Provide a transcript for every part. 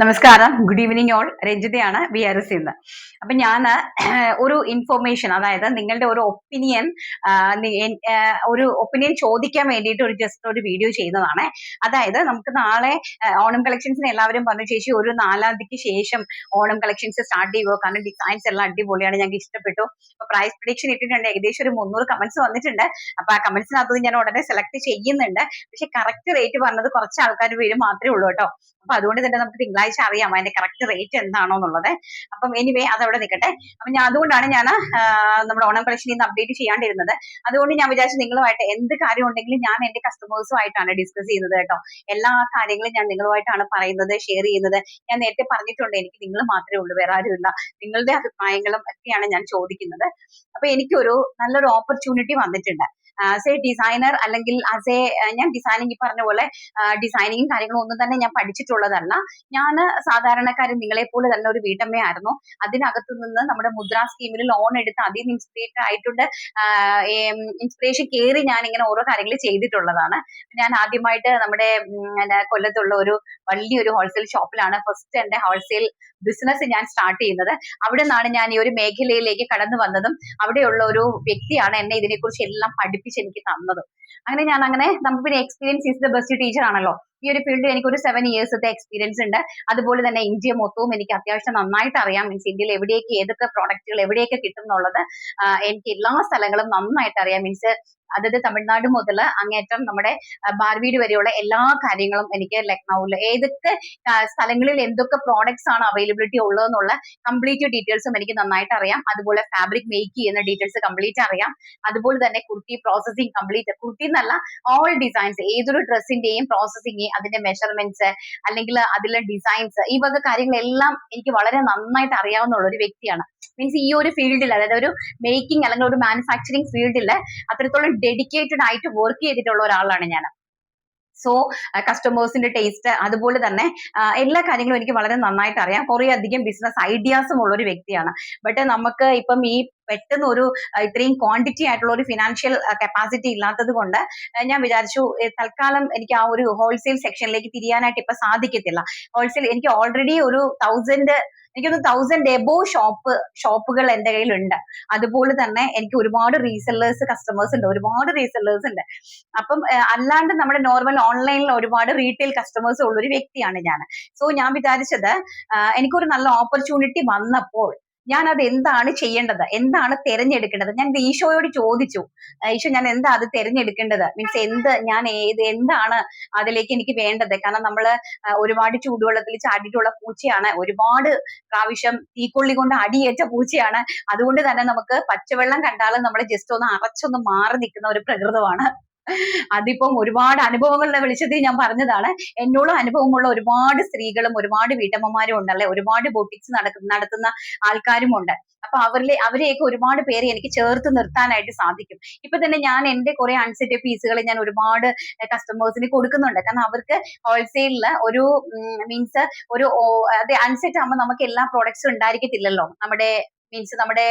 നമസ്കാരം. Good evening all രഞ്ജിതയാണ് V R S ഇന്ന്. അപ്പൊ ഞാൻ ഒരു ഇൻഫോർമേഷൻ അതായത് നിങ്ങളുടെ ഒരു ഒപ്പീനിയൻ ഒരു ഒപ്പീനിയൻ ചോദിക്കാൻ വേണ്ടിയിട്ട് ഒരു ജസ്റ്റ് ഒരു വീഡിയോ ചെയ്യുന്നതാണ് അതായത് നമുക്ക് നാളെ ഓണം കളക്ഷൻസിന് എല്ലാവരും പറഞ്ഞു ചേച്ചി ഒരു നാലാം തീയതിക്ക് ശേഷം ഓണം കളക്ഷൻസ് സ്റ്റാർട്ട് ചെയ്യുമോ കാരണം ഡിസൈൻസ് എല്ലാം അടിപൊളിയാണ് ഞങ്ങൾക്ക് ഇഷ്ടപ്പെട്ടു. അപ്പൊ പ്രൈസ് പ്രഡിക്ഷൻ ഇട്ടിട്ടുണ്ട്. ഏകദേശം ഒരു മുന്നൂറ് കമന്റ്സ് വന്നിട്ടുണ്ട്. അപ്പൊ ആ കമന്റ്സിനകത്ത് ഞാൻ ഉടനെ സെലക്ട് ചെയ്യുന്നുണ്ട്. പക്ഷെ കറക്റ്റ് റേറ്റ് പറഞ്ഞത് കുറച്ച് ആൾക്കാർ പേര് മാത്രമേ ഉള്ളൂ കേട്ടോ. അപ്പൊ അതുകൊണ്ട് തന്നെ നമുക്ക് തിങ്കളാഴ്ച അറിയാം അതിന്റെ കറക്റ്റ് റേറ്റ് എന്താണോ എന്നുള്ളത്. അപ്പം എനിവേ അതവിടെ നിൽക്കട്ടെ. അപ്പൊ ഞാൻ അതുകൊണ്ടാണ് ഞാൻ നമ്മുടെ ഓണം കളക്ഷൻ ഇന്ന് അപ്ഡേറ്റ് ചെയ്യാണ്ടിരുന്നത്. അതുകൊണ്ട് ഞാൻ വിചാരിച്ചു നിങ്ങളുമായിട്ട് എന്ത് കാര്യം ഉണ്ടെങ്കിലും ഞാൻ എന്റെ കസ്റ്റമേഴ്സുമായിട്ടാണ് ഡിസ്കസ് ചെയ്യുന്നത് കേട്ടോ. എല്ലാ കാര്യങ്ങളും ഞാൻ നിങ്ങളുമായിട്ടാണ് പറയുന്നത് ഷെയർ ചെയ്യുന്നത്. ഞാൻ നേരത്തെ പറഞ്ഞിട്ടുണ്ട് എനിക്ക് നിങ്ങൾ മാത്രമേ ഉള്ളൂ വേറെ ആരുമില്ല നിങ്ങളുടെ അഭിപ്രായങ്ങളും ഒക്കെയാണ് ഞാൻ ചോദിക്കുന്നത്. അപ്പൊ എനിക്കൊരു നല്ലൊരു ഓപ്പർച്യൂണിറ്റി വന്നിട്ടുണ്ട്. ആസ് എ ഡിസൈനർ അല്ലെങ്കിൽ ആസ് എ ഞാൻ ഡിസൈനിങ് ഈ പറഞ്ഞ പോലെ ഡിസൈനിങ്ങും കാര്യങ്ങളും ഒന്നും തന്നെ ഞാൻ പഠിച്ചിട്ടുള്ളതല്ല. ഞാൻ സാധാരണക്കാരൻ നിങ്ങളെ പോലെ തന്നെ ഒരു വീട്ടമ്മയായിരുന്നു. അതിനകത്ത് നിന്ന് നമ്മുടെ മുദ്ര സ്കീമിൽ ലോൺ എടുത്ത് അതിൽ നിന്ന് ആയിട്ടുണ്ട്. ഇൻസ്പിറേഷൻ കയറി ഞാൻ ഇങ്ങനെ ഓരോ കാര്യങ്ങൾ ചെയ്തിട്ടുള്ളതാണ്. ഞാൻ ആദ്യമായിട്ട് നമ്മുടെ കൊല്ലത്തുള്ള ഒരു വലിയൊരു ഹോൾസെയിൽ ഷോപ്പിലാണ് ഫസ്റ്റ് എന്റെ ഹോൾസെയിൽ ബിസിനസ് ഞാൻ സ്റ്റാർട്ട് ചെയ്യുന്നത്. അവിടെ നിന്നാണ് ഞാൻ ഈ ഒരു മേഖലയിലേക്ക് കടന്നു വന്നതും അവിടെയുള്ള ഒരു വ്യക്തിയാണ് എന്നെ ഇതിനെക്കുറിച്ച് എല്ലാം പഠിപ്പിച്ച് എനിക്ക് തന്നത്. അങ്ങനെ ഞാൻ അങ്ങനെ നമുക്ക് പിന്നെ experience is the best teacher ആണല്ലോ. ഈ ഒരു ഫീൽഡിൽ എനിക്ക് ഒരു സെവൻ ഇയേഴ്സത്തെ എക്സ്പീരിയൻസ് ഉണ്ട്. അതുപോലെ തന്നെ ഇന്ത്യ മൊത്തവും എനിക്ക് അത്യാവശ്യം നന്നായിട്ട് അറിയാം. മീൻസ് ഇന്ത്യയിൽ എവിടെയൊക്കെ ഏതൊക്കെ പ്രോഡക്റ്റുകൾ എവിടെയൊക്കെ കിട്ടും എന്നുള്ളത്. എനിക്ക് എല്ലാ സ്ഥലങ്ങളും നന്നായിട്ട് അറിയാം. മീൻസ് അതായത് തമിഴ്നാട് മുതൽ അങ്ങേറ്റം നമ്മുടെ ബാർവീട് വരെയുള്ള എല്ലാ കാര്യങ്ങളും എനിക്ക് ലക്നൌവിൽ ഏതൊക്കെ സ്ഥലങ്ങളിൽ എന്തൊക്കെ പ്രോഡക്ട്സ് ആണ് അവൈലബിലിറ്റി ഉള്ളതെന്നുള്ള കംപ്ലീറ്റ് ഡീറ്റെയിൽസും എനിക്ക് നന്നായിട്ട് അറിയാം. അതുപോലെ ഫാബ്രിക് മേക്ക് ചെയ്യുന്ന ഡീറ്റെയിൽസ് കംപ്ലീറ്റ് അറിയാം. അതുപോലെ തന്നെ കുർത്തി പ്രോസസ്സിംഗ് കംപ്ലീറ്റ് കുർത്തി എന്നല്ല ഓൾ ഡിസൈൻസ് ഏതൊരു ഡ്രസ്സിന്റെയും പ്രോസസ്സിംഗ് അതിന്റെ മെഷർമെന്റ്സ് അല്ലെങ്കിൽ അതിലെ ഡിസൈൻസ് ഈ വക കാര്യങ്ങളെല്ലാം എനിക്ക് വളരെ നന്നായിട്ട് അറിയാവുന്ന ഒരു വ്യക്തിയാണ്. മീൻസ് ഈ ഒരു ഫീൽഡിൽ അതായത് ഒരു മേക്കിംഗ് അല്ലെങ്കിൽ ഒരു മാനുഫാക്ചറിങ് ഫീൽഡിൽ അത്രത്തോളം ഡെഡിക്കേറ്റഡ് ആയിട്ട് വർക്ക് ചെയ്തിട്ടുള്ള ഒരാളാണ് ഞാൻ സോ കസ്റ്റമേഴ്സിന്റെ ടേസ്റ്റ് അതുപോലെ തന്നെ എല്ലാ കാര്യങ്ങളും എനിക്ക് വളരെ നന്നായിട്ട് അറിയാം. കുറെ അധികം ബിസിനസ് ഐഡിയാസും ഉള്ള ഒരു വ്യക്തിയാണ്. ബട്ട് നമുക്ക് ഇപ്പം ഈ പെട്ടെന്ന് ഒരു ഇത്രയും ക്വാണ്ടിറ്റി ആയിട്ടുള്ള ഒരു ഫിനാൻഷ്യൽ കപ്പാസിറ്റി ഇല്ലാത്തത് കൊണ്ട് ഞാൻ വിചാരിച്ചു തൽക്കാലം എനിക്ക് ആ ഒരു ഹോൾസെയിൽ സെക്ഷനിലേക്ക് തിരിയാനായിട്ട് ഇപ്പൊ സാധിക്കത്തില്ല. ഹോൾസെയിൽ എനിക്ക് ഓൾറെഡി ഒരു തൗസൻഡ് എനിക്കൊന്ന് തൗസൻഡ് എബോ ഷോപ്പ് ഷോപ്പുകൾ എന്റെ കയ്യിലുണ്ട്. അതുപോലെ തന്നെ എനിക്ക് ഒരുപാട് റീസെല്ലേഴ്സ് കസ്റ്റമേഴ്സ് ഉണ്ട്. ഒരുപാട് റീസെല്ലേഴ്സ് ഉണ്ട്. അപ്പം അല്ലാണ്ട് നമ്മുടെ നോർമൽ ഓൺലൈനിൽ ഒരുപാട് റീറ്റെയിൽ കസ്റ്റമേഴ്സ് ഉള്ള ഒരു വ്യക്തിയാണ് ഞാൻ. സോ ഞാൻ വിചാരിച്ചത് എനിക്ക് എനിക്കൊരു നല്ല ഓപ്പർച്യൂണിറ്റി വന്നപ്പോൾ ഞാൻ അത് എന്താണ് ചെയ്യേണ്ടത്? എന്താണ് തിരഞ്ഞെടുക്കേണ്ടത്? ഞാൻ ഈശോയോട് ചോദിച്ചു. ഈശോ ഞാൻ എന്താ അത് തിരഞ്ഞെടുക്കേണ്ടത്? മീൻസ് എന്ത് ഞാൻ ഏത് എന്താണ് അതിലേക്ക് എനിക്ക് വേണ്ടത്? കാരണം നമ്മൾ ഒരുപാട് ചൂടുവെള്ളത്തിൽ ചാടിയിട്ടുള്ള പൂച്ചയാണ്. ഒരുപാട് പ്രാവശ്യം തീക്കൊള്ളി കൊണ്ട് അടിയേറ്റ പൂച്ചയാണ്. അതുകൊണ്ട് തന്നെ നമുക്ക് പച്ചവെള്ളം കണ്ടാലും നമ്മൾ ജസ്റ്റ് ഒന്ന് അറച്ചൊന്ന് മാറി നിൽക്കുന്ന ഒരു പ്രകൃതമാണ്. അതിപ്പം ഒരുപാട് അനുഭവങ്ങളുടെ വെളിച്ചത്തിൽ ഞാൻ പറഞ്ഞതാണ്. എന്നോളം അനുഭവമുള്ള ഒരുപാട് സ്ത്രീകളും ഒരുപാട് വീട്ടമ്മമാരും ഉണ്ടല്ലേ? ഒരുപാട് ബൊട്ടിക്സ് നടത്തുന്ന ആൾക്കാരും ഉണ്ട്. അപ്പൊ അവരിലെ അവരെയൊക്കെ ഒരുപാട് പേരെ എനിക്ക് ചേർത്ത് നിർത്താനായിട്ട് സാധിക്കും. ഇപ്പൊ തന്നെ ഞാൻ എന്റെ കുറെ അൺസെറ്റ് പീസുകൾ ഞാൻ ഒരുപാട് കസ്റ്റമേഴ്സിന് കൊടുക്കുന്നുണ്ട്. കാരണം അവർക്ക് ഹോൾസെയിലിൽ ഒരു മീൻസ് ഒരു അതെ അൺസെറ്റ് ആകുമ്പോൾ നമുക്ക് എല്ലാ പ്രോഡക്ട്സും ഉണ്ടായിരിക്കത്തില്ലല്ലോ. നമ്മുടെ മീൻസ് നമ്മുടെ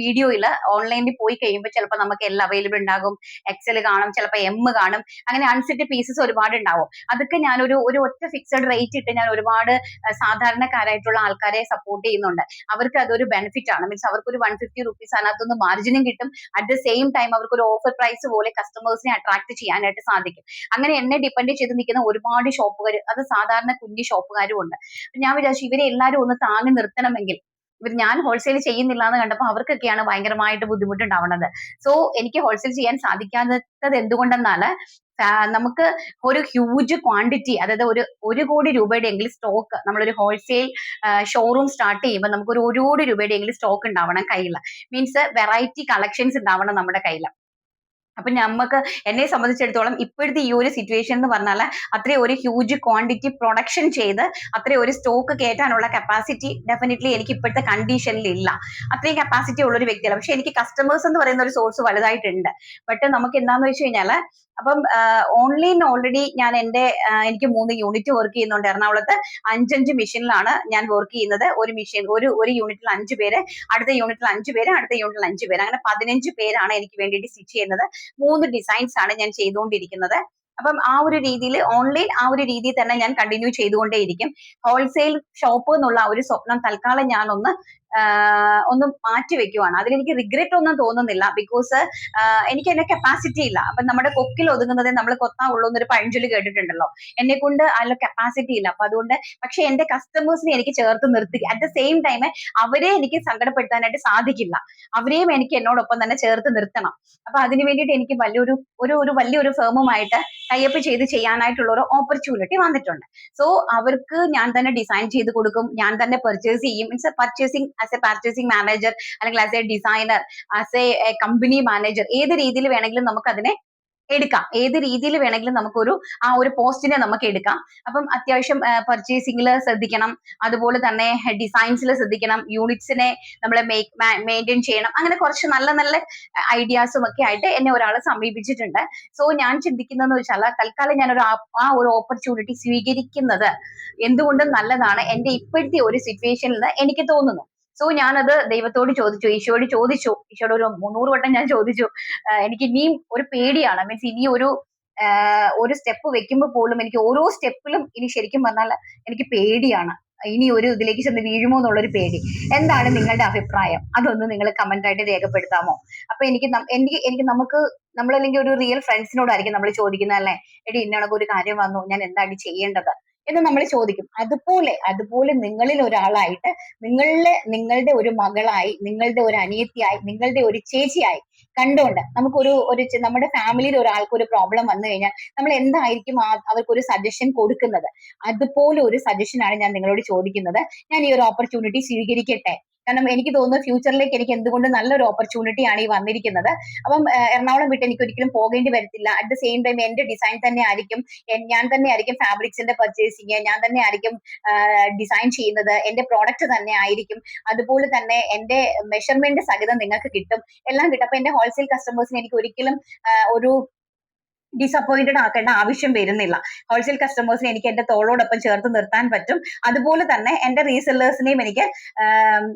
വീഡിയോയിൽ ഓൺലൈനിൽ പോയി കഴിയുമ്പോൾ ചിലപ്പോൾ നമുക്ക് എല്ലാം അവൈലബിൾ ഉണ്ടാകും. എക്സൽ കാണും ചിലപ്പോൾ എം കാണും. അങ്ങനെ അൺസെറ്റ് പീസസ് ഒരുപാട് ഉണ്ടാവും. അതൊക്കെ ഞാൻ ഒരു ഒരു ഒറ്റ ഫിക്സഡ് റേറ്റ് ഇട്ട് ഞാൻ ഒരുപാട് സാധാരണക്കാരായിട്ടുള്ള ആൾക്കാരെ സപ്പോർട്ട് ചെയ്യുന്നുണ്ട്. അവർക്ക് അതൊരു ബെനിഫിറ്റ് ആണ്. മീൻസ് അവർക്ക് ഒരു വൺ ഫിഫ്റ്റി റുപ്പീസ് അതിനകത്തുനിന്ന് മാർജിനും കിട്ടും. അറ്റ് ദ സെയിം ടൈം അവർക്ക് ഒരു ഓഫർ പ്രൈസ് പോലെ കസ്റ്റമേഴ്സിനെ അട്രാക്ട് ചെയ്യാനായിട്ട് സാധിക്കും. അങ്ങനെ എന്നെ ഡിപ്പെൻഡ് ചെയ്ത് നിൽക്കുന്ന ഒരുപാട് ഷോപ്പുകാർ അത് സാധാരണ കുഞ്ഞു ഷോപ്പുകാരും ഉണ്ട്. ഞാൻ വിചാരിച്ചു ഇവരെ എല്ലാവരും ഒന്ന് താങ്ങി നിർത്തണമെങ്കിൽ ഇവർ ഞാൻ ഹോൾസെയിൽ ചെയ്യുന്നില്ല എന്ന് കണ്ടപ്പോൾ അവർക്കൊക്കെയാണ് ഭയങ്കരമായിട്ട് ബുദ്ധിമുട്ടുണ്ടാവുന്നത്. സോ എനിക്ക് ഹോൾസെയിൽ ചെയ്യാൻ സാധിക്കാത്തത് എന്തുകൊണ്ടെന്നാൽ നമുക്ക് ഒരു ഹ്യൂജ് ക്വാണ്ടിറ്റി അതായത് ഒരു ഒരു കോടി രൂപയുടെ എങ്കിലും സ്റ്റോക്ക് നമ്മളൊരു ഹോൾസെയിൽ ഷോറൂം സ്റ്റാർട്ട് ചെയ്യുമ്പോൾ നമുക്ക് ഒരു ഒരു കോടി രൂപയുടെ എങ്കിലും സ്റ്റോക്ക് ഉണ്ടാവണം കയ്യിൽ മീൻസ് വെറൈറ്റി കളക്ഷൻസ് ഉണ്ടാവണം നമ്മുടെ കയ്യിൽ അപ്പൊ നമുക്ക് എന്നെ സംബന്ധിച്ചിടത്തോളം ഇപ്പോഴത്തെ ഈ ഒരു സിറ്റുവേഷൻ എന്ന് പറഞ്ഞാൽ അത്രയും ഒരു ഹ്യൂജ് ക്വാണ്ടിറ്റി പ്രൊഡക്ഷൻ ചെയ്ത് അത്രയും ഒരു സ്റ്റോക്ക് കയറ്റാനുള്ള കപ്പാസിറ്റി ഡെഫിനറ്റ്ലി എനിക്ക് ഇപ്പോഴത്തെ കണ്ടീഷനിൽ ഇല്ല. അത്രയും കപ്പാസിറ്റി ഉള്ള ഒരു വ്യക്തിയല്ല. പക്ഷെ എനിക്ക് കസ്റ്റമേഴ്സ് എന്ന് പറയുന്ന ഒരു സോഴ്സ് വലുതായിട്ടുണ്ട്. ബട്ട് നമുക്ക് എന്താന്ന് വെച്ച് കഴിഞ്ഞാൽ അപ്പം ഓൺലൈൻ ഓൾറെഡി ഞാൻ എന്റെ എനിക്ക് മൂന്ന് യൂണിറ്റ് വർക്ക് ചെയ്യുന്നുണ്ട്. എറണാകുളത്ത് അഞ്ചഞ്ച് മെഷീനിലാണ് ഞാൻ വർക്ക് ചെയ്യുന്നത്. ഒരു മെഷീൻ ഒരു ഒരു യൂണിറ്റിൽ അഞ്ച് പേര് അടുത്ത യൂണിറ്റിൽ അഞ്ച് പേര് അടുത്ത യൂണിറ്റിൽ അഞ്ച് പേര്. അങ്ങനെ പതിനഞ്ച് പേരാണ് എനിക്ക് വേണ്ടിയിട്ട് സ്റ്റിച്ച് ചെയ്യുന്നത്. മൂന്ന് ഡിസൈൻസ് ആണ് ഞാൻ ചെയ്തുകൊണ്ടിരിക്കുന്നത്. അപ്പം ആ ഒരു രീതിയിൽ ഓൺലൈൻ ആ ഒരു രീതിയിൽ തന്നെ ഞാൻ കണ്ടിന്യൂ ചെയ്തുകൊണ്ടേയിരിക്കും. ഹോൾസെയിൽ ഷോപ്പ് എന്നുള്ള ഒരു സ്വപ്നം തൽക്കാലം ഞാൻ ഒന്ന് ഒന്ന് മാറ്റി വെക്കുവാണ്. അതിലെനിക്ക് റിഗ്രറ്റ് ഒന്നും തോന്നുന്നില്ല. ബിക്കോസ് എനിക്ക് എന്നെ കപ്പാസിറ്റി ഇല്ല. അപ്പൊ നമ്മുടെ കൊക്കിൽ ഒതുങ്ങുന്നതേ നമ്മൾ കൊത്താവുള്ളൂ എന്നൊരു പഴഞ്ചൊല്ലി കേട്ടിട്ടുണ്ടല്ലോ. എന്നെ കൊണ്ട് അതിൽ കപ്പാസിറ്റി ഇല്ല. അപ്പൊ അതുകൊണ്ട് പക്ഷെ എന്റെ കസ്റ്റമേഴ്സിനെ എനിക്ക് ചേർത്ത് നിർത്തി. അറ്റ് ദ സെയിം ടൈം അവരെ എനിക്ക് സങ്കടപ്പെടുത്താനായിട്ട് സാധിക്കില്ല. അവരെയും എനിക്ക് എന്നോടൊപ്പം തന്നെ ചേർത്ത് നിർത്തണം. അപ്പൊ അതിനു വേണ്ടിയിട്ട് എനിക്ക് വലിയൊരു ഒരു ഒരു വലിയൊരു ഫേമുമായിട്ട് ടൈപ്പ് ചെയ്ത് ചെയ്യാനായിട്ടുള്ള ഒരു ഓപ്പർച്യൂണിറ്റി വന്നിട്ടുണ്ട്. സോ അവർക്ക് ഞാൻ തന്നെ ഡിസൈൻ ചെയ്ത് കൊടുക്കും. ഞാൻ തന്നെ പർച്ചേസ് ചെയ്യും. Means purchasing as a purchasing manager അല്ലെങ്കിൽ as a designer as a company manager ഏത് രീതിയിൽ വേണമെങ്കിലും നമുക്ക് അതിനെ എടുക്കാം. ഏത് രീതിയിൽ വേണമെങ്കിലും നമുക്കൊരു ആ ഒരു പോസ്റ്റിനെ നമുക്ക് എടുക്കാം. അപ്പം അത്യാവശ്യം പർച്ചേസിംഗിൽ ശ്രദ്ധിക്കണം. അതുപോലെ തന്നെ ഡിസൈൻസിൽ ശ്രദ്ധിക്കണം. യൂണിറ്റ്സിനെ നമ്മൾ മെയിന്റെയിൻ ചെയ്യണം. അങ്ങനെ കുറച്ച് നല്ല നല്ല ഐഡിയാസും ഒക്കെ ആയിട്ട് എന്നെ ഒരാൾ സമീപിച്ചിട്ടുണ്ട്. സോ ഞാൻ ചിന്തിക്കുന്നതെന്ന് വെച്ചാൽ തൽക്കാലം ഞാൻ ഒരു ആ ഒരു ഓപ്പർച്യൂണിറ്റി സ്വീകരിക്കുന്നത് എന്തുകൊണ്ടും നല്ലതാണ്. എന്റെ ഇപ്പോഴത്തെ ഒരു സിറ്റുവേഷനിൽ എനിക്ക് തോന്നുന്നു. സോ ഞാനത് ദൈവത്തോട് ചോദിച്ചു. ഈശോയോട് ചോദിച്ചു. ഈശോയോട് ഒരു മുന്നൂറ് വട്ടം ഞാൻ ചോദിച്ചു. എനിക്ക് ഇനിയും ഒരു പേടിയാണ്. മീൻസ് ഇനി ഒരു ഒരു സ്റ്റെപ്പ് വെക്കുമ്പോൾ പോലും എനിക്ക് ഓരോ സ്റ്റെപ്പിലും ഇനി ശരിക്കും പറഞ്ഞാൽ എനിക്ക് പേടിയാണ്. ഇനി ഒരു ഇതിലേക്ക് ചെന്ന് വീഴുമോ എന്നുള്ളൊരു പേടി. എന്താണ് നിങ്ങളുടെ അഭിപ്രായം? അതൊന്ന് നിങ്ങൾ കമന്റ് ആയിട്ട് രേഖപ്പെടുത്താമോ? അപ്പൊ എനിക്ക് എനിക്ക് എനിക്ക് നമുക്ക് നമ്മളല്ലെങ്കിൽ ഒരു റിയൽ ഫ്രണ്ട്സിനോടായിരിക്കും നമ്മൾ ചോദിക്കുന്നത് അല്ലേ? എടി ഇന്നണക്ക് ഒരു കാര്യം വന്നു. ഞാൻ എന്താണ് ചെയ്യേണ്ടത്? എന്ന് നമ്മൾ ചോദിക്കും. അതുപോലെ അതുപോലെ നിങ്ങളിൽ ഒരാളായിട്ട് നിങ്ങളിലെ നിങ്ങളുടെ ഒരു മകളായി നിങ്ങളുടെ ഒരു അനിയത്തിയായി നിങ്ങളുടെ ഒരു ചേച്ചിയായി കണ്ടുകൊണ്ട് നമുക്കൊരു ഒരു നമ്മുടെ ഫാമിലിയിൽ ഒരാൾക്ക് ഒരു പ്രോബ്ലം വന്നു കഴിഞ്ഞാൽ നമ്മൾ എന്തായിരിക്കും ആ അവർക്ക് ഒരു സജഷൻ കൊടുക്കുന്നത്? അതുപോലെ ഒരു സജഷൻ ആണ് ഞാൻ നിങ്ങളോട് ചോദിക്കുന്നത്. ഞാൻ ഈ ഒരു ഓപ്പർച്യൂണിറ്റി സ്വീകരിക്കട്ടെ? കാരണം എനിക്ക് തോന്നുന്നു ഫ്യൂച്ചറിലേക്ക് എനിക്ക് എന്തുകൊണ്ട് നല്ലൊരു ഓപ്പർച്യൂണിറ്റി ആണ് ഈ വന്നിരിക്കുന്നത്. അപ്പം എറണാകുളം വിട്ട് എനിക്ക് ഒരിക്കലും പോകേണ്ടി വരത്തില്ല. അറ്റ് ദ സെയിം ടൈം എന്റെ ഡിസൈൻ തന്നെ ആയിരിക്കും. ഞാൻ തന്നെ ആയിരിക്കും ഫാബ്രിക്സിന്റെ പർച്ചേസിങ് ഞാൻ തന്നെ ആയിരിക്കും ഡിസൈൻ ചെയ്യുന്നത്. എന്റെ പ്രോഡക്റ്റ് തന്നെ ആയിരിക്കും. അതുപോലെ തന്നെ എന്റെ മെഷർമെന്റ് സഹിതം നിങ്ങൾക്ക് കിട്ടും. എല്ലാം കിട്ടും. അപ്പൊ എന്റെ ഹോൾസെയിൽ കസ്റ്റമേഴ്സിന് എനിക്ക് ഒരിക്കലും ഒരു ഡിസപ്പോയിന്റഡ് ആക്കേണ്ട ആവശ്യം വരുന്നില്ല. ഹോൾസെയിൽ കസ്റ്റമേഴ്സിനെ എനിക്ക് എന്റെ തോളോടൊപ്പം ചേർത്ത് നിർത്താൻ പറ്റും. അതുപോലെ തന്നെ എന്റെ റീസെല്ലേഴ്സിനെയും എനിക്ക്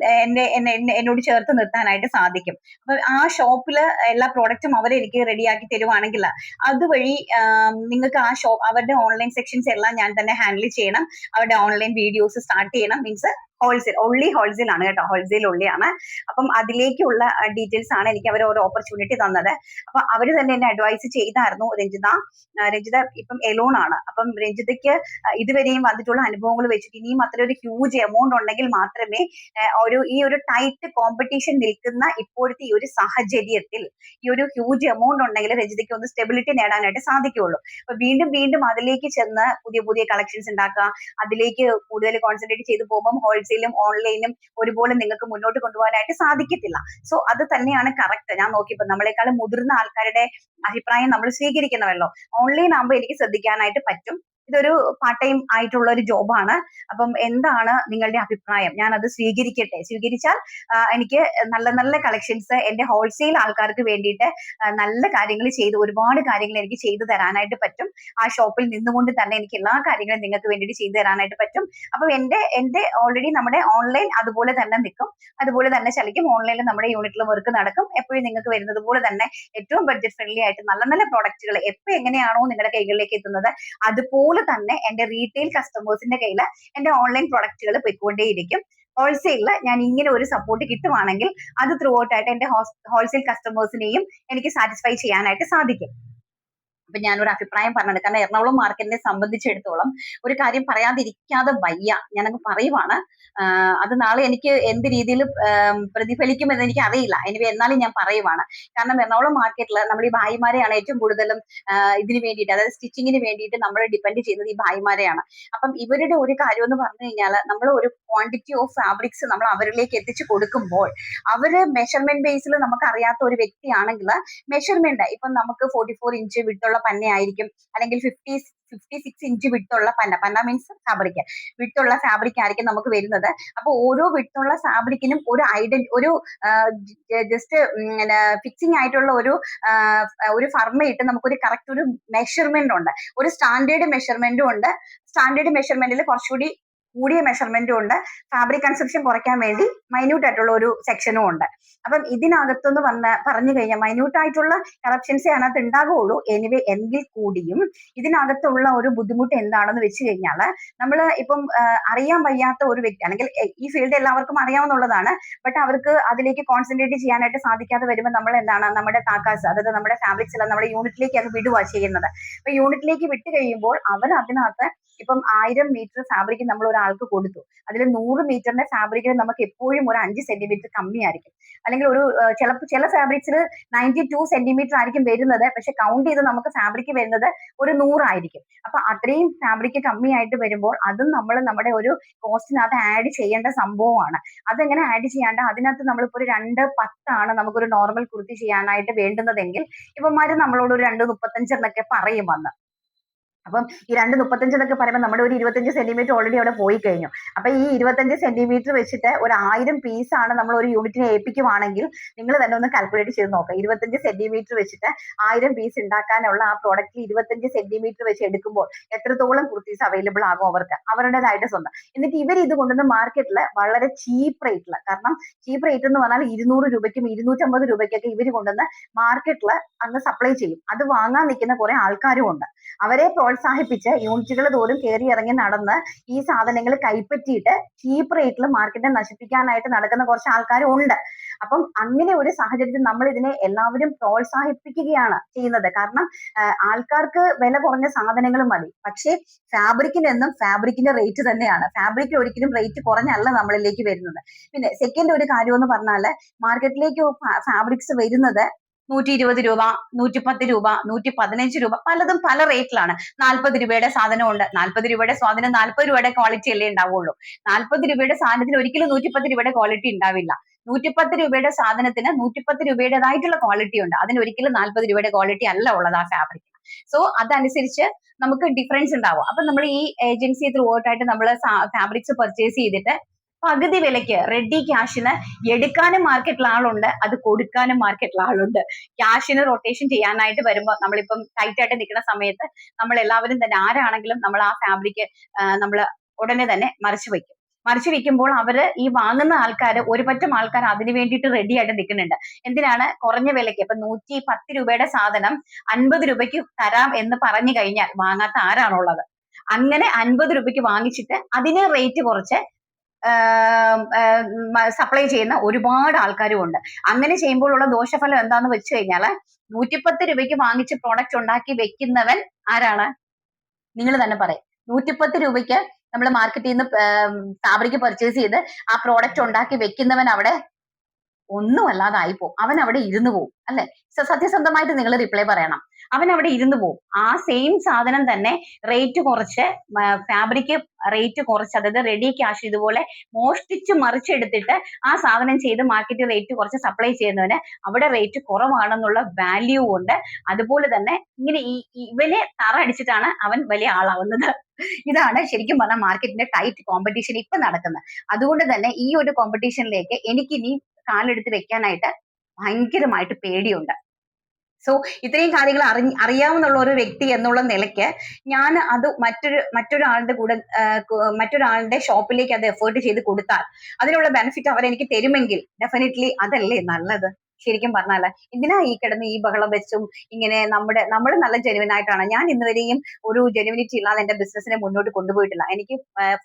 എന്റെ എന്നെ- എന്നെ- എന്നോട് ചേർത്ത് നിർത്താനായിട്ട് സാധിക്കും. അപ്പൊ ആ ഷോപ്പിൽ എല്ലാ പ്രോഡക്റ്റും അവർ എനിക്ക് റെഡിയാക്കി തരുവാണെങ്കിൽ അതുവഴി നിങ്ങൾക്ക് ആ ഷോപ്പ് അവരുടെ ഓൺലൈൻ സെക്ഷൻസ് എല്ലാം ഞാൻ തന്നെ ഹാൻഡിൽ ചെയ്യണം. അവരുടെ ഓൺലൈൻ വീഡിയോസ് സ്റ്റാർട്ട് ചെയ്യണം. മീൻസ് ഹോൾസെയിൽ ഒള്ളി ഹോൾസെയിൽ ആണ് കേട്ടോ. ഹോൾസെയിൽ ഉള്ളിയാണ് അപ്പം അതിലേക്കുള്ള ഡീറ്റെയിൽസ് ആണ് എനിക്ക് അവർ ഒരു ഓപ്പർച്യൂണിറ്റി തന്നത്. അപ്പൊ അവർ തന്നെ എന്നെ അഡ്വൈസ് ചെയ്തായിരുന്നു രഞ്ജിത. രഞ്ജിത ഇപ്പം എലോൺ ആണ്. അപ്പം രഞ്ജിതയ്ക്ക് ഇതുവരെയും വന്നിട്ടുള്ള അനുഭവങ്ങൾ വെച്ചിട്ട് ഇനിയും അത്ര ഒരു ഹ്യൂജ് എമൗണ്ട് ഉണ്ടെങ്കിൽ മാത്രമേ ഒരു ഈ ഒരു ടൈറ്റ് കോമ്പറ്റീഷൻ നിൽക്കുന്ന ഇപ്പോഴത്തെ ഈ ഒരു സാഹചര്യത്തിൽ ഈ ഒരു ഹ്യൂജ് എമൗണ്ട് ഉണ്ടെങ്കിൽ രഞ്ജിതയ്ക്ക് ഒന്ന് സ്റ്റെബിലിറ്റി നേടാനായിട്ട് സാധിക്കുകയുള്ളൂ. അപ്പൊ വീണ്ടും വീണ്ടും അതിലേക്ക് ചെന്ന് പുതിയ പുതിയ കളക്ഷൻസ് ഉണ്ടാക്കുക. അതിലേക്ക് കൂടുതൽ കോൺസെൻട്രേറ്റ് ചെയ്ത് പോകുമ്പോൾ ഹോൾസെയിലും ഓൺലൈനും ഒരുപോലെ നിങ്ങൾക്ക് മുന്നോട്ട് കൊണ്ടുപോകാനായിട്ട് സാധിക്കത്തില്ല. സോ അത് തന്നെയാണ് കറക്റ്റ് ഞാൻ നോക്കിയപ്പോൾ നമ്മളെക്കാളും മുതിർന്ന ആൾക്കാരുടെ അഭിപ്രായം നമ്മൾ സ്വീകരിക്കണമല്ലോ ഓൺലൈൻ ആകുമ്പോൾ എനിക്ക് ശ്രദ്ധിക്കാനായിട്ട് പറ്റും. ഇതൊരു പാർട്ട് ടൈം ആയിട്ടുള്ള ഒരു ജോബാണ് അപ്പം എന്താണ് നിങ്ങളുടെ അഭിപ്രായം? ഞാൻ അത് സ്വീകരിക്കട്ടെ. സ്വീകരിച്ചാൽ എനിക്ക് നല്ല നല്ല കളക്ഷൻസ് എന്റെ ഹോൾസെയിൽ ആൾക്കാർക്ക് വേണ്ടിയിട്ട് നല്ല കാര്യങ്ങൾ ചെയ്ത് ഒരുപാട് കാര്യങ്ങൾ എനിക്ക് ചെയ്തു തരാനായിട്ട് പറ്റും. ആ ഷോപ്പിൽ നിന്നുകൊണ്ട് തന്നെ എനിക്ക് എല്ലാ കാര്യങ്ങളും നിങ്ങൾക്ക് വേണ്ടിയിട്ട് ചെയ്തു തരാനായിട്ട് പറ്റും. അപ്പം എന്റെ എന്റെ ഓൾറെഡി നമ്മുടെ ഓൺലൈൻ അതുപോലെ തന്നെ നിൽക്കും. അതുപോലെ തന്നെ ചലിക്കും ഓൺലൈനിൽ നമ്മുടെ യൂണിറ്റിൽ വർക്ക് നടക്കും. എപ്പോഴും നിങ്ങൾക്ക് വരുന്നത് പോലെ തന്നെ ഏറ്റവും ബഡ്ജറ്റ് ഫ്രണ്ട്ലി ആയിട്ട് നല്ല നല്ല പ്രോഡക്റ്റുകൾ എപ്പോൾ എങ്ങനെയാണോ നിങ്ങളുടെ കൈകളിലേക്ക് എത്തുന്നത് അതുപോലെ തന്നെ എന്റെ റീറ്റെയിൽ കസ്റ്റമേഴ്സിന്റെ കയ്യിൽ എന്റെ ഓൺലൈൻ പ്രൊഡക്റ്റുകൾ പോയിക്കൊണ്ടേയിരിക്കും. ഹോൾസെയിലിൽ ഞാൻ ഇങ്ങനെ ഒരു സപ്പോർട്ട് കിട്ടുവാണെങ്കിൽ അത് ത്രൂ ഔട്ട് ആയിട്ട് എന്റെ ഹോൾസെയിൽ കസ്റ്റമേഴ്സിനെയും എനിക്ക് സാറ്റിസ്ഫൈ ചെയ്യാനായിട്ട് സാധിക്കും. അപ്പൊ ഞാനൊരു അഭിപ്രായം പറഞ്ഞത്. കാരണം എറണാകുളം മാർക്കറ്റിനെ സംബന്ധിച്ചിടത്തോളം ഒരു കാര്യം പറയാതിരിക്കാതെ വയ്യ. ഞാനങ്ങ് പറയുവാണ്. അത് നാളെ എനിക്ക് എന്ത് രീതിയിൽ പ്രതിഫലിക്കുമെന്ന് എനിക്ക് അറിയില്ല എനിവേ എന്നാലും ഞാൻ പറയുവാണ്. കാരണം എറണാകുളം മാർക്കറ്റിൽ നമ്മൾ ഈ ഭായിമാരെയാണ് ഏറ്റവും കൂടുതലും ഇതിന് വേണ്ടിയിട്ട് അതായത് സ്റ്റിച്ചിങ്ങിന് വേണ്ടിയിട്ട് നമ്മൾ ഡിപ്പെൻഡ് ചെയ്യുന്നത് ഈ ഭായിമാരെയാണ്. അപ്പം ഇവരുടെ ഒരു കാര്യം എന്ന് പറഞ്ഞു കഴിഞ്ഞാൽ നമ്മൾ ഒരു ക്വാണ്ടിറ്റി ഓഫ് ഫാബ്രിക്സ് നമ്മൾ അവരിലേക്ക് എത്തിച്ചു കൊടുക്കുമ്പോൾ അവർ മെഷർമെന്റ് ബേസിൽ നമുക്ക് അറിയാത്ത ഒരു വ്യക്തിയാണെങ്കിൽ മെഷർമെന്റ് ഇപ്പം നമുക്ക് ഫോർട്ടി ഫോർ ഇഞ്ച് വിട്ടുള്ള പന്നയായിരിക്കും. അല്ലെങ്കിൽ ഫിഫ്റ്റി ഫിഫ്റ്റി സിക്സ് ഇഞ്ച് വിട്ടുള്ള പന്ന. പന്ന മീൻസ് ഫാബ്രിക് വിട്ടുള്ള ഫാബ്രിക് ആയിരിക്കും നമുക്ക് വരുന്നത്. അപ്പൊ ഓരോ വിട്ടുള്ള ഫാബ്രിക്കിനും ഒരു ഐഡന്റി ഒരു ജസ്റ്റ് ഫിക്സിംഗ് ആയിട്ടുള്ള ഒരു ഒരു ഫർമയിട്ട് നമുക്കൊരു കറക്റ്റ് ഒരു മെഷർമെന്റ് ഉണ്ട്. ഒരു സ്റ്റാൻഡേർഡ് മെഷർമെന്റും ഉണ്ട്. സ്റ്റാൻഡേർഡ് മെഷർമെന്റിൽ കുറച്ചുകൂടി കൂടിയ മെഷർമെന്റും ഉണ്ട്. ഫാബ്രിക് കൺസ്ട്രക്ഷൻ കുറയ്ക്കാൻ വേണ്ടി മൈന്യൂട്ട് ആയിട്ടുള്ള ഒരു സെക്ഷനും ഉണ്ട്. അപ്പം ഇതിനകത്തുനിന്ന് പറഞ്ഞ പറഞ്ഞു കഴിഞ്ഞാൽ മൈന്യൂട്ട് ആയിട്ടുള്ള കറപ്ഷൻസേ അതിനകത്ത് ഉണ്ടാകുള്ളൂ എനിവേ എങ്കിൽ കൂടിയും ഇതിനകത്തുള്ള ഒരു ബുദ്ധിമുട്ട് എന്താണെന്ന് വെച്ച് കഴിഞ്ഞാൽ നമ്മൾ ഇപ്പം അറിയാൻ വയ്യാത്ത ഒരു വ്യക്തി അല്ലെങ്കിൽ ഈ ഫീൽഡ് എല്ലാവർക്കും അറിയാവുന്നുള്ളതാണ് ബട്ട് അവർക്ക് അതിലേക്ക് കോൺസെൻട്രേറ്റ് ചെയ്യാനായിട്ട് സാധിക്കാതെ വരുമ്പോൾ നമ്മൾ എന്താണ് നമ്മുടെ താക്കാസ് അതായത് നമ്മുടെ ഫാബ്രിക്സ് എല്ലാം നമ്മുടെ യൂണിറ്റിലേക്ക് അത് വിടുക ചെയ്യുന്നത്. അപ്പൊ യൂണിറ്റിലേക്ക് വിട്ട് കഴിയുമ്പോൾ അവർ അതിനകത്ത് ഇപ്പം ആയിരം മീറ്റർ ഫാബ്രിക് നമ്മൾ ഒരാൾക്ക് കൊടുത്തു. അതിൽ നൂറ് മീറ്ററിന്റെ ഫാബ്രിക്കിൽ നമുക്ക് എപ്പോഴും ഒരു അഞ്ച് സെന്റിമീറ്റർ കമ്മിയായിരിക്കും. അല്ലെങ്കിൽ ഒരു ചിലപ്പോൾ ചില ഫാബ്രിക്സിൽ നയന്റി ടു സെന്റിമീറ്റർ ആയിരിക്കും വരുന്നത്. പക്ഷെ കൗണ്ട് ചെയ്ത് നമുക്ക് ഫാബ്രിക് വരുന്നത് ഒരു നൂറായിരിക്കും. അപ്പൊ അത്രയും ഫാബ്രിക് കമ്മിയായിട്ട് വരുമ്പോൾ അതും നമ്മൾ നമ്മുടെ ഒരു കോസ്റ്റിനകത്ത് ആഡ് ചെയ്യേണ്ട സംഭവമാണ്. അതെങ്ങനെ ആഡ് ചെയ്യാണ്ട് അതിനകത്ത് നമ്മളിപ്പോ ഒരു രണ്ട് പത്താണ് നമുക്കൊരു നോർമൽ കുർത്തി ചെയ്യാനായിട്ട് വേണ്ടുന്നതെങ്കിൽ ഇവന്മാര് നമ്മളോട് ഒരു രണ്ട് മുപ്പത്തഞ്ചെന്നൊക്കെ പറയും വന്ന്. അപ്പം ഈ രണ്ട് മുപ്പത്തഞ്ച് എന്നൊക്കെ പറയുമ്പോൾ നമ്മുടെ ഒരു ഇരുപത്തഞ്ച് സെന്റിമീറ്റർ ഓൾറെഡി അവിടെ പോയി കഴിഞ്ഞു. അപ്പൊ ഈ ഇരുപത്തഞ്ച് സെന്റിമീറ്റർ വെച്ചിട്ട് ഒരു ആയിരം പീസ് ആണ് നമ്മൾ ഒരു യൂണിറ്റിനെ ഏൽപ്പിക്കുവാണെങ്കിൽ നിങ്ങൾ തന്നെ ഒന്ന് കാൽക്കുലേറ്റ് ചെയ്ത് നോക്കുക ഇരുപത്തഞ്ച് സെന്റിമീറ്റർ വെച്ചിട്ട് ആയിരം പീസ് ഉണ്ടാക്കാനുള്ള ആ പ്രോഡക്റ്റിൽ ഇരുപത്തഞ്ച് സെന്റിമീറ്റർ വെച്ച് എടുക്കുമ്പോൾ എത്രത്തോളം കുർത്തീസ് അവൈലബിൾ ആകും അവർക്ക്? അവരുടേതായിട്ട് സ്വന്തം. എന്നിട്ട് ഇവർ ഇത് കൊണ്ടുവന്ന് മാർക്കറ്റിൽ വളരെ ചീപ്പ് റേറ്റിൽ കാരണം ചീപ്പ് റേറ്റ് എന്ന് പറഞ്ഞാൽ ഇരുന്നൂറ് രൂപയ്ക്കും ഇരുന്നൂറ്റമ്പത് രൂപയ്ക്കൊക്കെ ഇവർ കൊണ്ടുവന്ന് മാർക്കറ്റിൽ അങ്ങ് സപ്ലൈ ചെയ്യും. അത് വാങ്ങാൻ നിൽക്കുന്ന കുറെ ആൾക്കാരും ഉണ്ട്. അവരെ പ്രോത്സാഹിപ്പിച്ച് യൂണിറ്റുകൾ തോറും കയറി ഇറങ്ങി നടന്ന് ഈ സാധനങ്ങൾ കൈപ്പറ്റിയിട്ട് ചീപ്പ് റേറ്റിൽ മാർക്കറ്റിനെ നശിപ്പിക്കാനായിട്ട് നടക്കുന്ന കുറച്ച് ആൾക്കാരും ഉണ്ട് അപ്പം അങ്ങനെ ഒരു സാഹചര്യത്തിൽ നമ്മൾ ഇതിനെ എല്ലാവരും പ്രോത്സാഹിപ്പിക്കുകയാണ് ചെയ്യുന്നത്. കാരണം ആൾക്കാർക്ക് വില കുറഞ്ഞ സാധനങ്ങൾ മതി. പക്ഷേ ഫാബ്രിക്കിന് എന്നും ഫാബ്രിക്കിന്റെ റേറ്റ് തന്നെയാണ്. ഫാബ്രിക്കിൽ ഒരിക്കലും റേറ്റ് കുറഞ്ഞല്ല നമ്മളിലേക്ക് വരുന്നത്. പിന്നെ സെക്കൻഡ് ഒരു കാര്യം എന്ന് പറഞ്ഞാൽ മാർക്കറ്റിലേക്ക് ഫാബ്രിക്സ് വരുന്നത് നൂറ്റി ഇരുപത് രൂപ നൂറ്റി പത്ത് രൂപ നൂറ്റി പതിനഞ്ച് രൂപ പലതും പല റേറ്റിലാണ് നാൽപ്പത് രൂപയുടെ സാധനമുണ്ട്. നാൽപ്പത് രൂപയുടെ സാധനം നാൽപ്പത് രൂപയുടെ ക്വാളിറ്റി അല്ലേ ഉണ്ടാവുള്ളൂ. നാൽപ്പത് രൂപയുടെ സാധനത്തിന് ഒരിക്കലും നൂറ്റിപ്പത്ത് രൂപയുടെ ക്വാളിറ്റി ഉണ്ടാവില്ല. നൂറ്റിപ്പത്ത് രൂപയുടെ സാധനത്തിന് നൂറ്റിപ്പത്ത് രൂപയുടേതായിട്ടുള്ള ക്വാളിറ്റി ഉണ്ട്. അതിന് ഒരിക്കലും നാൽപ്പത് രൂപയുടെ ക്വാളിറ്റി അല്ല ഉള്ളത് ആ ഫാബ്രിക് സോ അതനുസരിച്ച് നമുക്ക് ഡിഫറൻസ് ഉണ്ടാവും. അപ്പൊ നമ്മൾ ഈ ഏജൻസി ത്രൂ ഔട്ടായിട്ട് നമ്മൾ ഫാബ്രിക്സ് പർച്ചേസ് ചെയ്തിട്ട് പകുതി വിലയ്ക്ക് റെഡി ക്യാഷിന് എടുക്കാനും മാർക്കറ്റിൽ ആളുണ്ട് അത് കൊടുക്കാനും മാർക്കറ്റിൽ ആളുണ്ട്. ക്യാഷിന് റൊട്ടേഷൻ ചെയ്യാനായിട്ട് വരുമ്പോൾ നമ്മളിപ്പം ടൈറ്റ് ആയിട്ട് നിൽക്കുന്ന സമയത്ത് നമ്മൾ എല്ലാവരും തന്നെ ആരാണെങ്കിലും നമ്മൾ ആ ഫാബ്രിക് നമ്മൾ ഉടനെ തന്നെ മറിച്ചു വെക്കും. മറിച്ച് വെക്കുമ്പോൾ അവർ ഈ വാങ്ങുന്ന ആൾക്കാർ ഒരു പറ്റം ആൾക്കാർ അതിന് വേണ്ടിയിട്ട് റെഡി ആയിട്ട് നിൽക്കുന്നുണ്ട്. എന്തിനാണ്? കുറഞ്ഞ വിലയ്ക്ക്. ഇപ്പൊ നൂറ്റി പത്ത് രൂപയുടെ സാധനം അൻപത് രൂപയ്ക്ക് തരാം എന്ന് പറഞ്ഞു കഴിഞ്ഞാൽ വാങ്ങാത്ത ആരാണുള്ളത്? അങ്ങനെ അൻപത് രൂപയ്ക്ക് വാങ്ങിച്ചിട്ട് അതിന് റേറ്റ് കുറച്ച് സപ്ലൈ ചെയ്യുന്ന ഒരുപാട് ആൾക്കാരും ഉണ്ട്. അങ്ങനെ ചെയ്യുമ്പോഴുള്ള ദോഷഫലം എന്താന്ന് വെച്ച് കഴിഞ്ഞാൽ നൂറ്റിപ്പത്ത് രൂപയ്ക്ക് വാങ്ങിച്ച് പ്രോഡക്റ്റ് ഉണ്ടാക്കി വെക്കുന്നവൻ ആരാണ്? നിങ്ങൾ തന്നെ പറയും. നൂറ്റിപ്പത്ത് രൂപയ്ക്ക് നമ്മൾ മാർക്കറ്റിൽ നിന്ന് ഫാബ്രിക് പർച്ചേസ് ചെയ്ത് ആ പ്രോഡക്റ്റ് ഉണ്ടാക്കി വെക്കുന്നവൻ അവിടെ ഒന്നുമല്ലാതായി പോകും അവൻ അവിടെ ഇരുന്ന് പോകും അല്ലെ? സത്യസന്ധമായിട്ട് നിങ്ങൾ റിപ്ലൈ പറയണം. അവൻ അവിടെ ഇരുന്ന് പോകും ആ സെയിം സാധനം തന്നെ റേറ്റ് കുറച്ച് ഫാബ്രിക് റേറ്റ് കുറച്ച് അതായത് റെഡി ക്യാഷ് ഇതുപോലെ മോഷ്ടിച്ച് മറിച്ചെടുത്തിട്ട് ആ സാധനം ചെയ്ത് മാർക്കറ്റ് റേറ്റ് കുറച്ച് സപ്ലൈ ചെയ്യുന്നവന് അവിടെ റേറ്റ് കുറവാണെന്നുള്ള വാല്യൂ ഉണ്ട്. അതുപോലെ തന്നെ ഇങ്ങനെ ഈ ഇവനെ തറ അടിച്ചിട്ടാണ് അവൻ വലിയ ആളാവുന്നത്. ഇതാണ് ശരിക്കും പറഞ്ഞാൽ മാർക്കറ്റിന്റെ ടൈറ്റ് കോമ്പറ്റീഷൻ ഇപ്പൊ നടക്കുന്നത്. അതുകൊണ്ട് തന്നെ ഈ ഒരു കോമ്പറ്റീഷനിലേക്ക് എനിക്കിനി കാലെടുത്ത് വെക്കാനായിട്ട് ഭയങ്കരമായിട്ട് പേടിയുണ്ട്. സോ ഇത്രയും കാര്യങ്ങൾ അറി അറിയാവുന്നുള്ള ഒരു വ്യക്തി എന്നുള്ള നിലയ്ക്ക് ഞാൻ അത് മറ്റൊരു മറ്റൊരാളുടെ കൂടെ മറ്റൊരാളുടെ ഷോപ്പിലേക്ക് അത് എഫേർട്ട് ചെയ്ത് കൊടുത്താൽ അതിനുള്ള ബെനിഫിറ്റ് അവർ എനിക്ക് തരുമെങ്കിൽ ഡെഫിനറ്റ്ലി അതല്ലേ നല്ലത്. ശരിക്കും പറഞ്ഞാൽ എന്തിനാ ഈ കിടന്ന് ഈ ബഹളം വെച്ചും ഇങ്ങനെ നമ്മുടെ നമ്മൾ നല്ല ജെനുവിൻ ആയിട്ടാണ്. ഞാൻ ഇന്നുവരെയും ഒരു ജെനുവിനിറ്റി ഇല്ലാതെ എന്റെ ബിസിനസിനെ മുന്നോട്ട് കൊണ്ടുപോയിട്ടില്ല. എനിക്ക്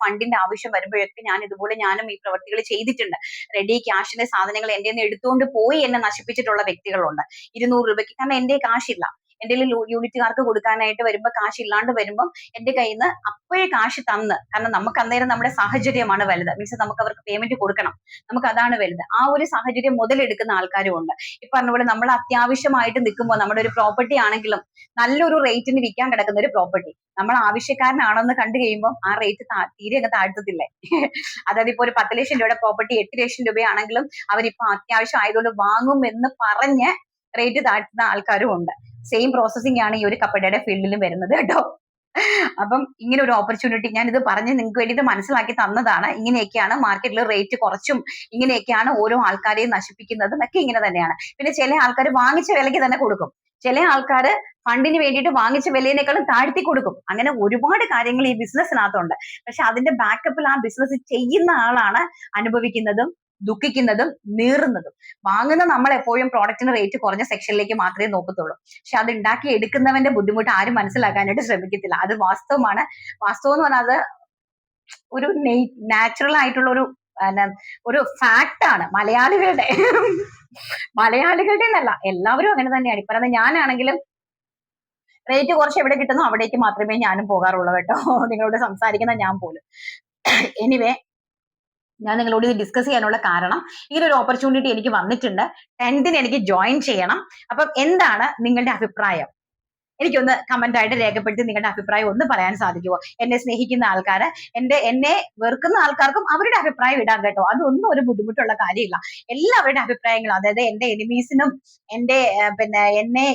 ഫണ്ടിന്റെ ആവശ്യം വരുമ്പോഴൊക്കെ ഞാൻ ഇതുപോലെ ഞാനും ഈ പ്രവർത്തികൾ ചെയ്തിട്ടുണ്ട്. റെഡി ക്യാഷിന്റെ സാധനങ്ങൾ എന്റെ നിന്ന് എടുത്തുകൊണ്ട് പോയി എന്നെ നശിപ്പിച്ചിട്ടുള്ള വ്യക്തികളുണ്ട്. ഇരുന്നൂറ് രൂപയ്ക്ക് കാരണം എന്റെ കാശില്ല എന്റെ യൂണിറ്റുകാർക്ക് കൊടുക്കാനായിട്ട് വരുമ്പോൾ കാശ് ഇല്ലാണ്ട് വരുമ്പോൾ എന്റെ കയ്യിൽ നിന്ന് അപ്പോഴേ കാശ് തന്ന്. കാരണം നമുക്ക് അന്നേരം നമ്മുടെ സാഹചര്യമാണ് വലുത്. മീൻസ് നമുക്ക് അവർക്ക് പേയ്മെന്റ് കൊടുക്കണം. നമുക്ക് അതാണ് വലുത്. ആ ഒരു സാഹചര്യം മുതലെടുക്കുന്ന ആൾക്കാരും ഉണ്ട്. ഈ പറഞ്ഞ പോലെ നമ്മൾ അത്യാവശ്യമായിട്ട് നിൽക്കുമ്പോൾ നമ്മുടെ ഒരു പ്രോപ്പർട്ടി ആണെങ്കിലും നല്ലൊരു റേറ്റിന് വിൽക്കാൻ കിടക്കുന്ന ഒരു പ്രോപ്പർട്ടി നമ്മൾ ആവശ്യക്കാരനാണെന്ന് കണ്ടു കഴിയുമ്പോൾ ആ റേറ്റ് തീരെ അങ്ങ് താഴ്ത്തത്തില്ലേ? അതായത് ഇപ്പോൾ ഒരു പത്ത് ലക്ഷം രൂപയുടെ പ്രോപ്പർട്ടി എട്ട് ലക്ഷം രൂപയാണെങ്കിലും അവരിപ്പോ അത്യാവശ്യം ആയതുകൊണ്ട് വാങ്ങും എന്ന് പറഞ്ഞ് റേറ്റ് താഴ്ത്തുന്ന ആൾക്കാരും ഉണ്ട്. സെയിം പ്രോസസ്സിംഗ് ആണ് ഈ ഒരു കപ്പടയുടെ ഫീൽഡിലും വരുന്നത് കേട്ടോ. അപ്പം ഇങ്ങനെ ഒരു ഓപ്പർച്യൂണിറ്റി ഞാൻ ഇത് പറഞ്ഞ് നിങ്ങൾക്ക് വേണ്ടിയിട്ട് മനസ്സിലാക്കി തന്നതാണ്. ഇങ്ങനെയൊക്കെയാണ് മാർക്കറ്റിൽ റേറ്റ് കുറച്ചും ഇങ്ങനെയൊക്കെയാണ് ഓരോ ആൾക്കാരെയും നശിപ്പിക്കുന്നതും ഒക്കെ ഇങ്ങനെ തന്നെയാണ്. പിന്നെ ചില ആൾക്കാർ വാങ്ങിച്ച വിലയ്ക്ക് തന്നെ കൊടുക്കും. ചില ആൾക്കാർ ഫണ്ടിന് വേണ്ടിയിട്ട് വാങ്ങിച്ച വിലയേക്കാളും താഴ്ത്തി കൊടുക്കും. അങ്ങനെ ഒരുപാട് കാര്യങ്ങൾ ഈ ബിസിനസ്സിനകത്തുണ്ട് പക്ഷെ അതിന്റെ ബാക്കപ്പിൽ ആ ബിസിനസ് ചെയ്യുന്ന ആളാണ് അനുഭവിക്കുന്നതും ദുഃഖിക്കുന്നതും നീറുന്നതും. വാങ്ങുന്ന നമ്മൾ എപ്പോഴും പ്രോഡക്റ്റിന് റേറ്റ് കുറഞ്ഞ സെക്ഷനിലേക്ക് മാത്രമേ നോക്കത്തുള്ളൂ. പക്ഷെ അത് ഉണ്ടാക്കി എടുക്കുന്നവന്റെ ബുദ്ധിമുട്ട് ആരും മനസ്സിലാക്കാനായിട്ട് ശ്രമിക്കത്തില്ല. അത് വാസ്തവമാണ്. വാസ്തവം എന്ന് പറഞ്ഞാൽ അത് ഒരു നാച്ചുറൽ ആയിട്ടുള്ള ഒരു ഒരു ഫാക്ട് ആണ്. മലയാളികളുടെ മലയാളികളുടെ എന്നല്ല എല്ലാവരും അങ്ങനെ തന്നെയാണ്. ഇപ്പൊ ഞാനാണെങ്കിലും റേറ്റ് കുറച്ച് എവിടെ കിട്ടുന്നു അവിടേക്ക് മാത്രമേ ഞാനും പോകാറുള്ളൂ കേട്ടോ. നിങ്ങളോട് സംസാരിക്കുന്ന ഞാൻ പോലും. എനിവേ ഞാൻ നിങ്ങളോട് ഇത് ഡിസ്കസ് ചെയ്യാനുള്ള കാരണം ഈ ഒരു ഓപ്പർച്യൂണിറ്റി എനിക്ക് വന്നിട്ടുണ്ട്. ടെൻത്തിന് എനിക്ക് ജോയിൻ ചെയ്യണം. അപ്പം എന്താണ് നിങ്ങളുടെ അഭിപ്രായം? എനിക്കൊന്ന് കമന്റ് ആയിട്ട് രേഖപ്പെടുത്തി നിങ്ങളുടെ അഭിപ്രായം ഒന്ന് പറയാൻ സാധിക്കുമോ എന്നെ സ്നേഹിക്കുന്ന ആൾക്കാർ എന്റെ എന്നെ വെറുക്കുന്ന ആൾക്കാർക്കും അവരുടെ അഭിപ്രായം ഇടാൻ കേട്ടോ. അതൊന്നും ഒരു ബുദ്ധിമുട്ടുള്ള കാര്യമില്ല. എല്ലാവരുടെ അഭിപ്രായങ്ങളും അതായത് എന്റെ എനിമീസിനും എന്റെ പിന്നെ എന്നെ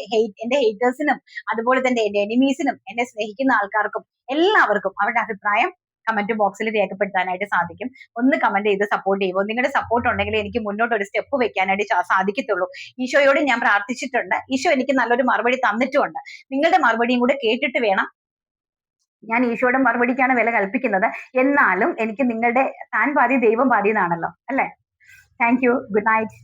എന്റെ ഹേറ്റേഴ്സിനും അതുപോലെ തന്നെ എന്റെ എനിമീസിനും എന്നെ സ്നേഹിക്കുന്ന ആൾക്കാർക്കും എല്ലാവർക്കും അവരുടെ അഭിപ്രായം കമന്റ് ബോക്സിൽ രേഖപ്പെടുത്താനായിട്ട് സാധിക്കും. ഒന്ന് കമന്റ് ചെയ്ത് സപ്പോർട്ട് ചെയ്യുമോ നിങ്ങളുടെ സപ്പോർട്ട് ഉണ്ടെങ്കിൽ എനിക്ക് മുന്നോട്ട് ഒരു സ്റ്റെപ്പ് വെക്കാനായിട്ട് സാധിക്കത്തുള്ളൂ. ഈശോയോട് ഞാൻ പ്രാർത്ഥിച്ചിട്ടുണ്ട്. ഈശോ എനിക്ക് നല്ലൊരു മറുപടി തന്നിട്ടുമുണ്ട്. നിങ്ങളുടെ മറുപടിയും കൂടെ കേട്ടിട്ട് വേണം ഞാൻ ഈശോയുടെ മറുപടിക്കാണ് വില കൽപ്പിക്കുന്നത്. എന്നാലും എനിക്ക് നിങ്ങളുടെ താൻ പാതി ദൈവം പാതി എന്നാണല്ലോ അല്ലേ? Thank you good night